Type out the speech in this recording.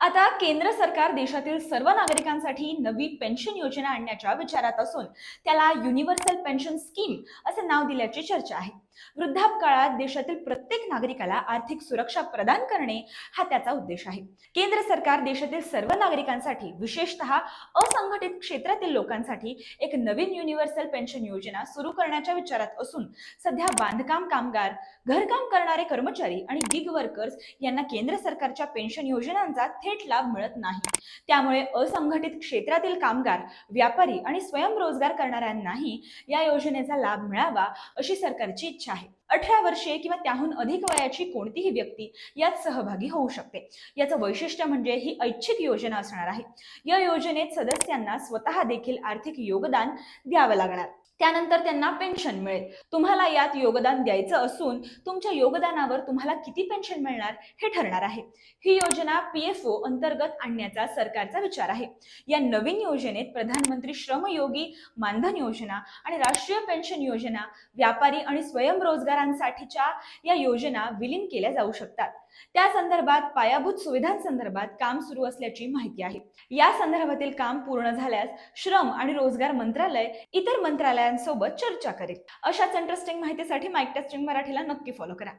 आता केंद्र सरकार देशातील सर्व नागरिकांसाठी नवी पेन्शन योजना आणण्याच्या विचारात असून त्याला युनिव्हर्सल पेन्शन स्कीम असे नाव दिल्याची चर्चा आहे. वृद्धापकाळात देशातील प्रत्येक नागरिकाला आर्थिक सुरक्षा प्रदान करणे हा त्याचा उद्देश आहे. केंद्र सरकार देशातील सर्व नागरिकांसाठी विशेषतः असंघटित क्षेत्रातील लोकांसाठी एक नवीन युनिव्हर्सल पेन्शन योजना सुरू करण्याच्या विचारात असून सध्या बांधकाम कामगार घरकाम करणारे कर्मचारी आणि गिग वर्कर्स यांना केंद्र सरकारच्या पेन्शन योजनांचा थेट लाभ मिळत नाही. त्यामुळे असंघटित क्षेत्रातील कामगार व्यापारी आणि स्वयंरोजगार करणाऱ्यांनाही या योजनेचा लाभ मिळावा अशी सरकारची इच्छा आहे. अठरा वर्षे किंवा त्याहून अधिक वयाची कोणतीही व्यक्ती यात सहभागी होऊ शकते. याचं वैशिष्ट्य म्हणजे ही ऐच्छिक योजना असणार आहे. या योजनेत सदस्यांना स्वतः देखील आर्थिक योगदान द्यावं लागणार. त्यानंतर त्यांना पेन्शन मिळेल. तुम्हाला यात योगदान द्यायचं असून तुमच्या योगदानावर तुम्हाला किती पेन्शन मिळणार हे ठरणार आहे. ही योजना पी एफ ओ अंतर्गत आणण्याचा सरकारचा विचार आहे. या नवीन योजनेत प्रधानमंत्री श्रमयोगी मानधन योजना आणि राष्ट्रीय पेन्शन योजना व्यापारी आणि स्वयंरोजगारांसाठीच्या या योजना विलीन केल्या जाऊ शकतात. त्या संदर्भात पायाभूत सुविधांसंदर्भात काम सुरू असल्याची माहिती आहे. या संदर्भातील काम पूर्ण झाल्यास श्रम आणि रोजगार मंत्रालय इतर सगळ्यांसोबत चर्चा करेल. अशाच इंटरेस्टिंग माहितीसाठी माईक टेस्टिंग मराठीला नक्की फॉलो करा.